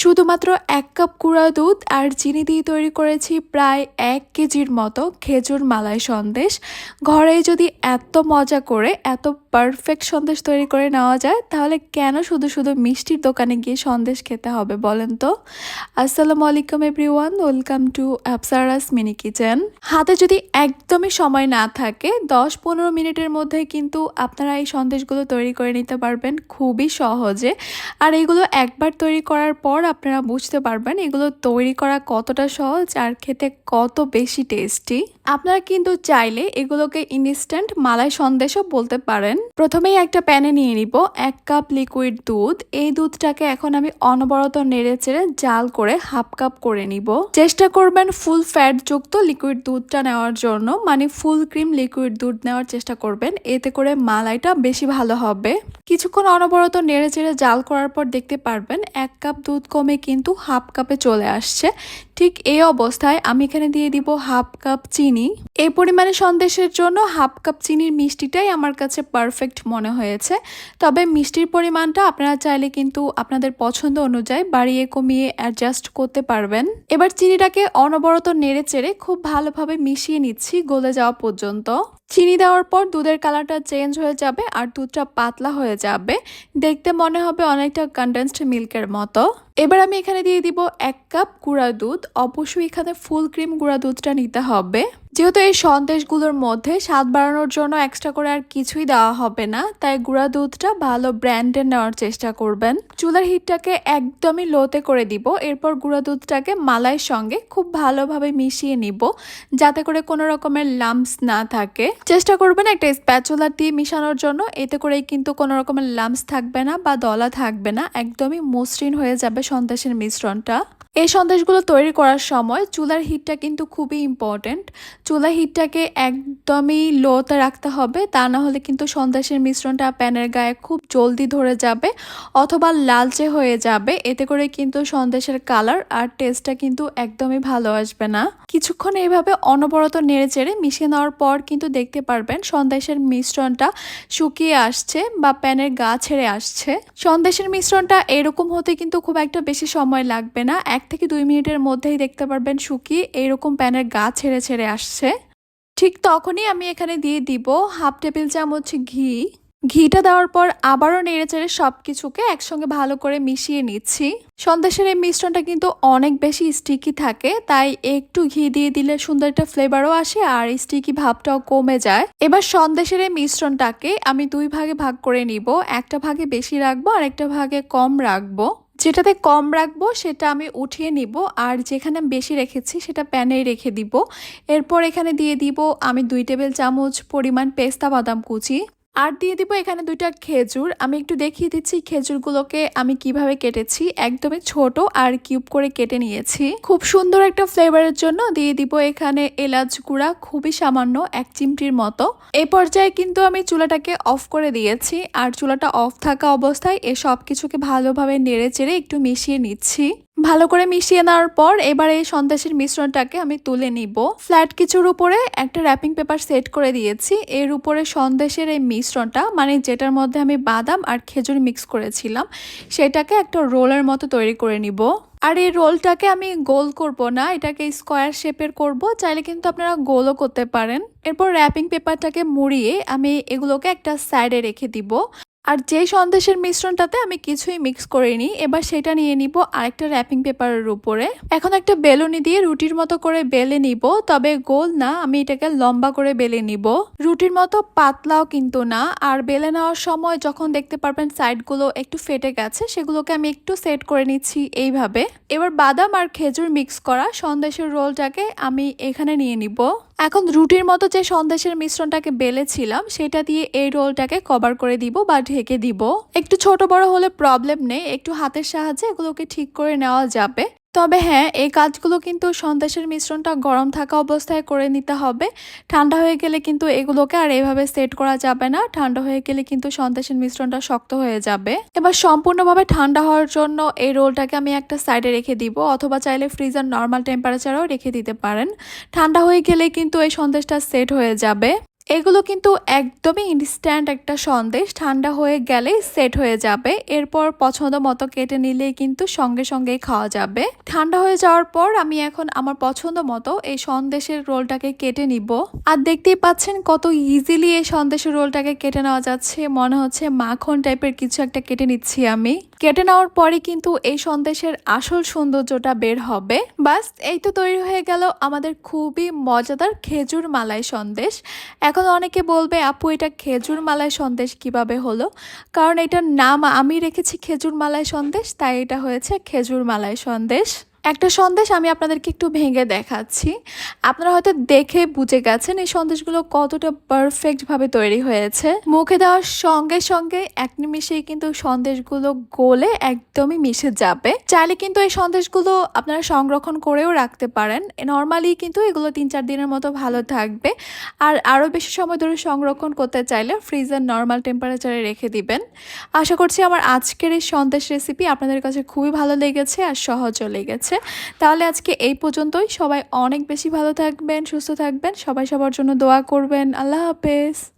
শুধুমাত্র এক কাপ কুড়া দুধ আর চিনি দিয়ে তৈরি করেছি প্রায় এক কেজির মতো খেজুর মালাই সন্দেশ। ঘরে যদি এত মজা করে, এত পারফেক্ট সন্দেশ তৈরি করে নেওয়া যায়, তাহলে কেন শুধু শুধু মিষ্টির দোকানে গিয়ে সন্দেশ খেতে হবে বলেন তো? আসসালামু আলাইকুম everyone welcome to Apsaras mini kitchen হাতে যদি একদমই সময় না থাকে, দশ পনেরো মিনিটের মধ্যে কিন্তু আপনারা এই সন্দেশগুলো তৈরি করে নিতে পারবেন খুবই সহজে। আর এগুলো একবার তৈরি করার পর আপনারা বুঝতে পারবেন এগুলো তৈরি করা কতটা সহজ আর খেতে কত বেশি টেস্টি আপনারা কিন্তু চাইলে এগুলোকে ইনস্ট্যান্ট মালাই সন্দেশও বলতে পারেন। প্রথমেই একটা প্যানে নিয়ে নিব এক কাপ লিকুইড দুধ। এই দুধটাকে এখন আমি অনবরত নেড়ে চেড়ে জাল করে হাফ কাপ করে নিব। চেষ্টা করবেন ফুল ফ্যাট যুক্ত লিকুইড দুধটা নেওয়ার জন্য। মানে ফুল ক্রিম লিকুইড দুধ নেওয়ার চেষ্টা করবেন। এতে করে মালাইটা বেশি ভালো হবে। কিছুক্ষণ অনবরত নেড়ে চেড়ে জাল করার পর দেখতে পারবেন এক কাপ দুধ কমে কিন্তু হাফ কাপে চলে আসছে। ঠিক এই অবস্থায় আমি এখানে দিয়ে দিব হাফ কাপ চিনি। এই পরিমাণে সন্দেশের জন্য হাফ কাপ চিনির মিষ্টিটাই আমার কাছে পারফেক্ট মনে হয়েছে। তবে মিষ্টির পরিমাণটা আপনারা চাইলে কিন্তু আপনাদের পছন্দ অনুযায়ী বাড়িয়ে কমিয়ে অ্যাডজাস্ট করতে পারবেন। এবার চিনিটাকে অনবরত নেড়ে চেড়ে খুব ভালোভাবে মিশিয়ে নিচ্ছি গলে যাওয়া পর্যন্ত। চিনি দেওয়ার পর দুধের কালারটা চেঞ্জ হয়ে যাবে আর দুধটা পাতলা হয়ে যাবে। দেখতে মনে হবে অনেকটা কন্ডেন্সড মিল্কের মতো। এবার আমি এখানে দিয়ে দিব এক কাপ গুঁড়া দুধ। অবশ্যই এখানে ফুল ক্রিম গুঁড়া দুধটা নিতে হবে। যেহেতু এই সন্দেশগুলোর মধ্যে স্বাদ বাড়ানোর জন্য এক্সট্রা করে আর কিছুই দেওয়া হবে না, তাই গুঁড়া দুধটা ভালো ব্র্যান্ডের নেওয়ার চেষ্টা করবেন। চুলার হিটটাকে একদমই লোতে করে দিব, এরপর গুঁড়া দুধটাকে মালাইয়ের সঙ্গে খুব ভালোভাবে মিশিয়ে নিব, যাতে করে কোনো রকমের লাম্পস না থাকে। চেষ্টা করবেন একটা স্প্যাচুলার দিয়ে মিশানোর জন্য, এতে করেই কিন্তু কোনো রকমের লাম্পস থাকবে না বা দলা থাকবে না, একদমই মসৃণ হয়ে যাবে সন্দেশের মিশ্রণটা। এই সন্দেশগুলো তৈরি করার সময় চুলার হিটটা কিন্তু খুবই ইম্পর্টেন্ট চুলার হিটটাকে একদমই লোতে রাখতে হবে, তা না হলে কিন্তু সন্দেশের মিশ্রণটা প্যানের গায়ে খুব জলদি ধরে যাবে অথবা লালচে হয়ে যাবে। এতে করে কিন্তু সন্দেশের কালার আর টেস্টটা কিন্তু একদমই ভালো আসবে না। কিছুক্ষণ এইভাবে অনবরত নেড়ে চেড়ে মিশিয়ে নেওয়ার পর কিন্তু দেখতে পারবেন সন্দেশের মিশ্রণটা শুকিয়ে আসছে বা প্যানের গা ছেড়ে আসছে। সন্দেশের মিশ্রণটা এরকম হতে কিন্তু খুব একটা বেশি সময় লাগবে না। এক থেকে দুই মিনিটের মধ্যেই দেখতে পারবেন শুকিয়ে এইরকম প্যানের গা ছেড়ে ছেড়ে আসছে। ঠিক তখনই আমি এখানে দিয়ে দিব হাফ টেবিল চামচ ঘি। ঘিটা দেওয়ার পর আবারও নেড়েচেড়ে সব কিছুকে একসঙ্গে ভালো করে মিশিয়ে নিচ্ছি। সন্দেশের এই মিশ্রণটা কিন্তু অনেক বেশি স্টিকি থাকে, তাই একটু ঘি দিয়ে দিলে সুন্দর একটা ফ্লেভারও আসে আর স্টিকি ভাবটাও কমে যায়। এবার সন্দেশের এই মিশ্রণটাকে আমি দুই ভাগে ভাগ করে নিব, একটা ভাগে বেশি রাখব আর একটা ভাগে কম রাখব। যেটাতে কম রাখব, সেটা আমি উঠিয়ে নিব। আর যেখানে আমি বেশি রেখেছি, সেটা প্যানেই রেখে দিব। এরপর এখানে দিয়ে দিব আমি দুই টেবিল চামচ পরিমাণ পেস্তা বাদাম কুচি। আর দিয়ে দিব এখানে দুইটা খেজুর। আমি একটু দেখিয়ে দিচ্ছি খেজুরগুলোকে আমি কীভাবে কেটেছি। একদমই ছোট আর কিউব করে কেটে নিয়েছি। খুব সুন্দর একটা ফ্লেভারের জন্য দিয়ে দিব এখানে এলাচ গুঁড়া, খুবই সামান্য এক চিমটির মতো। এই পর্যায়ে কিন্তু আমি চুলাটাকে অফ করে দিয়েছি। আর চুলাটা অফ থাকা অবস্থায় এ সব কিছুকে ভালোভাবে নেড়ে চেড়ে একটু মিশিয়ে নিচ্ছি। ভালো করে মিশিয়ে নেওয়ার পর এবার এই সন্দেশের মিশ্রণটাকে আমি তুলে নিব। ফ্ল্যাট কিছুর উপরে একটা র্যাপিং পেপার সেট করে দিয়েছি। এর উপরে সন্দেশের এই মিশ্রণটা মানে যেটার মধ্যে আমি বাদাম আর খেজুর মিক্স করেছিলাম, সেটাকে একটা রোলের মতো তৈরি করে নিব। আর এই রোলটাকে আমি গোল করব না, এটাকে স্কোয়ার শেপের করব। চাইলে কিন্তু আপনারা গোলও করতে পারেন। এরপর র্যাপিং পেপারটাকে মুড়িয়ে আমি এগুলোকে একটা সাইডে রেখে দিব। আর যে সন্দেশের মিশ্রণটাতে আমি কিছুই মিক্স করিনি, এবার সেটা নিয়ে নিব আরেকটা র্যাপিং পেপারের উপরে। এখন একটা বেলুনি দিয়ে রুটির মতো করে বেলে নিব, তবে গোল না, আমি এটাকে লম্বা করে বেলে নিব। রুটির মতো পাতলাও কিন্তু না, আর বেলে নেওয়ার সময় যখন দেখতে পারবেন সাইডগুলো একটু ফেটে গেছে, সেগুলোকে আমি একটু সেট করে নিচ্ছি এইভাবে। এবার বাদাম আর খেজুর মিক্স করা সন্দেশের রোলটাকে আমি এখানে নিয়ে নিব। এখন রুটির মতো যে সন্দেশের মিশ্রণটাকে বেলেছিলাম, সেটা দিয়ে এই রোলটাকে কভার করে দিব বা ঢেকে দিব। একটু ছোট বড় হলে প্রবলেম নেই, একটু হাতের সাহায্যে এগুলোকে ঠিক করে নেওয়া যাবে। তবে হ্যাঁ এই কাজগুলো কিন্তু সন্দেশের মিশ্রণটা গরম থাকা অবস্থায় করে নিতে হবে। ঠান্ডা হয়ে গেলে কিন্তু এগুলোকে আর এভাবে সেট করা যাবে না। ঠান্ডা হয়ে গেলে কিন্তু সন্দেশের মিশ্রণটা শক্ত হয়ে যাবে। এবার সম্পূর্ণভাবে ঠান্ডা হওয়ার জন্য এই রোলটাকে আমি একটা সাইডে রেখে দিব, অথবা চাইলে ফ্রিজার নর্মাল টেম্পারেচারেও রেখে দিতে পারেন। ঠান্ডা হয়ে গেলে কিন্তু এই সন্দেশটা সেট হয়ে যাবে। এগুলো কিন্তু একদমই ইনস্ট্যান্ট একটা সন্দেশ। ঠান্ডা হয়ে গেলে সেট হয়ে যাবে। এরপর পছন্দ মতো কেটে নিলেই কিন্তু সঙ্গে সঙ্গে খাওয়া যাবে। ঠান্ডা হয়ে যাওয়ার পর আমি এখন আমার পছন্দ মতো এই সন্দেশের রোলটাকে কেটে নিব। আর দেখতেই পাচ্ছেন কত ইজিলি এই সন্দেশের রোলটাকে কেটে নেওয়া যাচ্ছে। মনে হচ্ছে মাখন টাইপের কিছু একটা কেটে নিচ্ছি আমি। কেটে নেওয়ার পরে কিন্তু এই সন্দেশের আসল সৌন্দর্যটা বের হবে। বাস, এই তো তৈরি হয়ে গেল আমাদের খুবই মজাদার খেজুর মালাই সন্দেশ। এখন অনেকে বলবে, আপু, এটা খেজুর মালায় সন্দেশ কীভাবে হলো? কারণ এটার নাম আমি রেখেছি খেজুর মালায় সন্দেশ, তাই এটা হয়েছে খেজুর মালায় সন্দেশ। একটা সন্দেশ আমি আপনাদেরকে একটু ভেঙে দেখাচ্ছি। আপনারা হয়তো দেখে বুঝে গেছেন এই সন্দেশগুলো কতটা পারফেক্টভাবে তৈরি হয়েছে। মুখে দেওয়ার সঙ্গে সঙ্গে এক নিমিষেই কিন্তু সন্দেশগুলো গলে একদমই মিশে যাবে। চাইলে কিন্তু এই সন্দেশগুলো আপনারা সংরক্ষণ করেও রাখতে পারেন। নর্মালি কিন্তু এগুলো তিন চার দিনের মতো ভালো থাকবে। আর আরও বেশি সময় ধরে সংরক্ষণ করতে চাইলে ফ্রিজের নর্মাল টেম্পারেচারে রেখে দিবেন। আশা করছি আমার আজকের এই সন্দেশ রেসিপি আপনাদের কাছে খুবই ভালো লেগেছে আর সহজও লেগেছে। তাহলে আজকে এই পর্যন্তই। সবাই অনেক বেশি ভালো থাকবেন, সুস্থ থাকবেন। সবাই সবার জন্য দোয়া করবেন। আল্লাহ হাফেজ।